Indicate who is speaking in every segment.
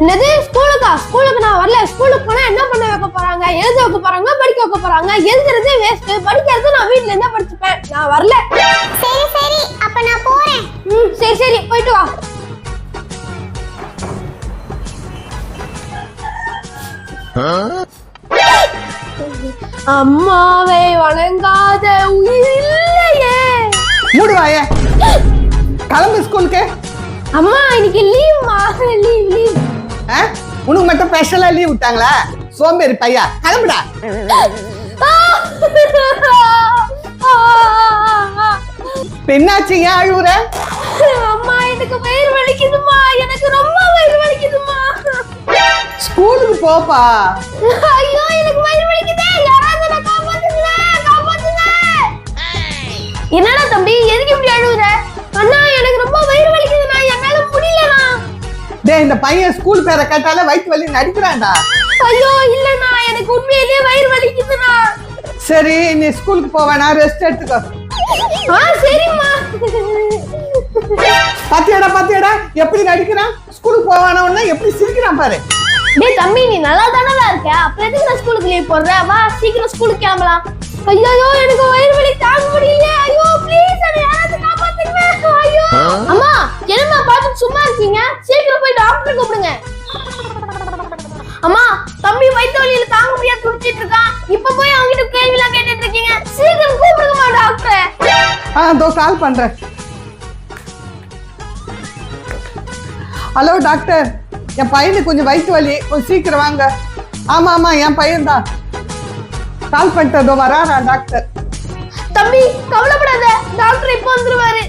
Speaker 1: என்னது? ஸ்கூலுக்கா? ஸ்கூலுக்கு நான் வரல. ஸ்கூலுக்கு போனா என்ன பண்ண வைக்க போறாங்க? எழுத வைக்க போறாங்க? படிக்க வைக்க போறாங்க? எழுதுறதே வேஸ்ட் படிக்கிறது நான் வீட்ல இருந்தா படிச்சுப்பேன். நான் வரல.
Speaker 2: சரி சரி. அப்ப நான் போறேன்.
Speaker 1: ம் சரி சரி. போயிட்டு வா. அம்மாவை வணங்காத உயிர் இல்லையே.
Speaker 3: மூடுவாயே கிளம்பு ஸ்கூலுக்கு.
Speaker 1: அம்மா இன்னைக்கு லீவ்மா லீவ் லீவ்?
Speaker 3: உனக்கு மட்டும் ஸ்பெஷலா லீவ் விட்டாங்களா? சோம்பேறி பையா கிளம்புடா. ஏன் அழுவுற?
Speaker 1: அம்மா எனக்கு வயிறு வலிக்குதுமா எனக்கு ரொம்ப வயிறு வலிக்குதுமா
Speaker 3: ஸ்கூலுக்கு போப்பா.
Speaker 1: ஐயோ எனக்கு
Speaker 3: டேய் இந்த பையன் ஸ்கூல் பேரை கேட்டாலே வயிற்று வலி நடிக்கிறான்டா.
Speaker 1: ஐயோ இல்லண்ணா எனக்கு உண்மையிலேயே வயிறு வலிக்குதுண்ணா.
Speaker 3: சரி நீ ஸ்கூலுக்கு போவேனா ரெஸ்ட் எடுத்துக்கோ.
Speaker 1: ஆ சரிம்மா.
Speaker 3: பாத்தியாடா பாத்தியாடா எப்படி நடிக்கிறான்? ஸ்கூலுக்கு போவான உடனே எப்படி சிரிக்கிறான் பாரு.
Speaker 1: டேய் தம்பி நீ நல்லா தானடா இருக்க? அப்புறம் எதுக்கு நான் ஸ்கூலுக்கு லீவ் போடுற? வா சீக்கிரம் ஸ்கூலுக்கு கிளம்பலாம். ஐயோ எனக்கு வயிறு வலி தாங்க முடியல. ஐயோ ப்ளீஸ் அதை யாராவது காப்பாத்துங்க ஐயோ. அம்மா என்னம்மா பார்த்து சும்மா இருக்கீங்க? டாக்டர் கூப்பிடுங்க. அம்மா தம்பி வயிற்று வலியில தாங்க முடியாது துடிச்சிட்டு இருக்கான் இப்ப போய் அவங்க கிட்ட கேள்வி எல்லாம் கேட்டுட்டு இருக்கீங்க. சீக்கிரம் கூப்பிடுங்கம்மா டாக்டர்.
Speaker 3: ஆ இதோ கால் பண்றேன். Hello doctor. என் பையனுக்கு கொஞ்சம் வயிற்று வலி. கொஞ்சம் சீக்கிரம் வாங்க. ஆமா ஆமா என் பையன் தான் கால் பண்ணிட்டு இதோ வராரா டாக்டர்.
Speaker 1: தம்பி கவலைப்படாத. டாக்டர் இப்போ வந்துருவாரு.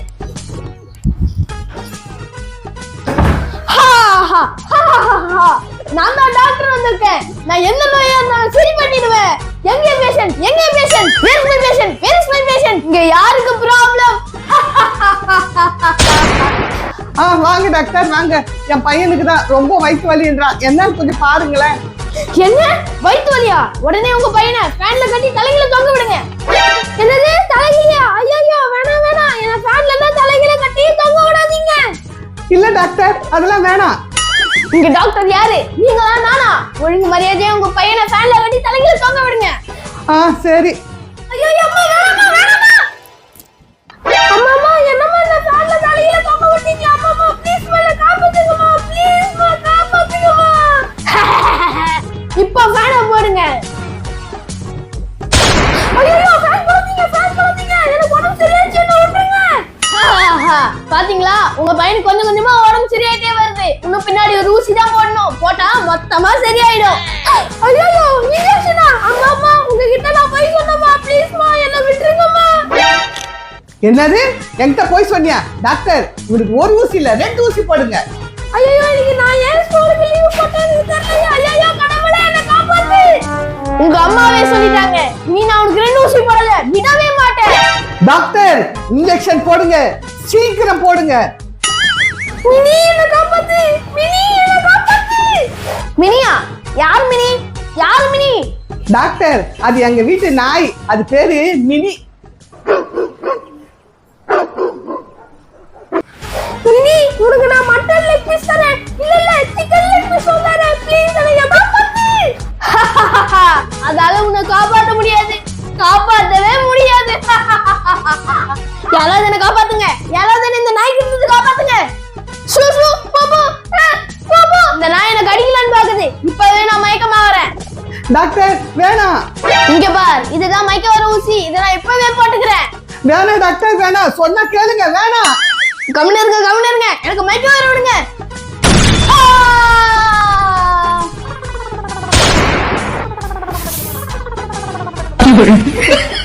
Speaker 1: நான் தான் டாக்டர் வந்திருக்கேன். நான் எந்த நோயா இருந்தாலும் சரி பண்ணிடுவேன். எங்க பேஷண்ட் எங்க patient where my patient where is my patient இங்க யாருக்கு ப்ராப்ளம்
Speaker 3: ஆ வாங்க டாக்டர் வாங்க. என் பையனுக்கு தான் ரொம்ப வயிற்று வலின்றான் என்னன்னு கொஞ்சம் பாருங்களேன்.
Speaker 1: என்ன? வயிற்று வலியா? உடனே உங்க பையனை ஃபேன்ல கட்டி தலையில தொங்க விடுங்க. என்னது? தலையிலயா? ஐயோ வேணாம் வேணாம். என்ன ஃபேன்ல தான் விடாதீங்க
Speaker 3: இல்ல டாக்டர் அதெல்லாம் வேணாம்.
Speaker 1: இங்க டாக்டர் யாரு? நீங்களா நானா? ஒழுங்கு மரியாதையா உங்க பையனை ஃபேன்ல கட்டி தலையில தொங்க விடுங்க.
Speaker 3: ஆ சரி.
Speaker 1: பாத்தீங்களா? உங்க பையனுக்கு கொஞ்சம் கொஞ்சமா உடம்பு சரியாயிட்டே வருது. இன்னும் பின்னாடி ஒரு ஊசி தான் போடணும். போட்டா மொத்தமா சரியாயிடும். ஐயோ இன்ஜெக்ஷனா அம்மா அம்மா உங்ககிட்ட நான் போய் சொன்னமா ப்ளீஸ்மா என்ன விட்டுருங்கம்மா.
Speaker 3: என்னது? என்கிட்ட போய் சொன்னியா? டாக்டர் இவனுக்கு ஒரு ஊசி இல்ல ரெண்டு ஊசி போடுங்க.
Speaker 1: ஐயோ இன்னைக்கு நான் ஏன் ஸ்கூலுக்கு லீவ் போட்டேன்னு தெரியல ஐயோ கடவுளே என்ன காப்பாத்து. உங்க அம்மாவே சொல்லிட்டாங்க. நீ நான் உனக்கு ரெண்டு ஊசி போடல. விடவே மாட்டேன்.
Speaker 3: டாக்டர் இன்ஜெக்ஷன் போடுங்க. சீக்கிரம் போடுங்க.
Speaker 1: மினி என்ன காப்பாத்து. மினி என்ன காப்பாத்து. மினியா யார் மினி? யார் மினி?
Speaker 3: டாக்டர் அது எங்க வீட்டு நாய். அது பேரு மினி.
Speaker 1: மினி உனக்கு நான் மட்டன் லெக் பீஸ் தரேன். இல்ல இல்ல சிக்கன் லெக் பீஸ் தரேன். ப்ளீஸ் என்ன காப்பாத்து. அதால உன்னை காப்பாத்த முடியாது. காப்பாத்தவே முடியாது. யாராவது என்ன காப்பாத்துங்க
Speaker 3: டாக்டர் வேணாம்.
Speaker 1: இங்க பார் இதுதான் மயக்க வர ஊசி. இதை நான் இப்பவே போட்டுக்கிறேன்.
Speaker 3: வேணாம் டாக்டர் வேணாம். சொன்னா கேளுங்க வேணாம்.
Speaker 1: கவனம் இருங்க கவனம் இருங்க. எனக்கு மயக்க வர விடுங்க. ஆ!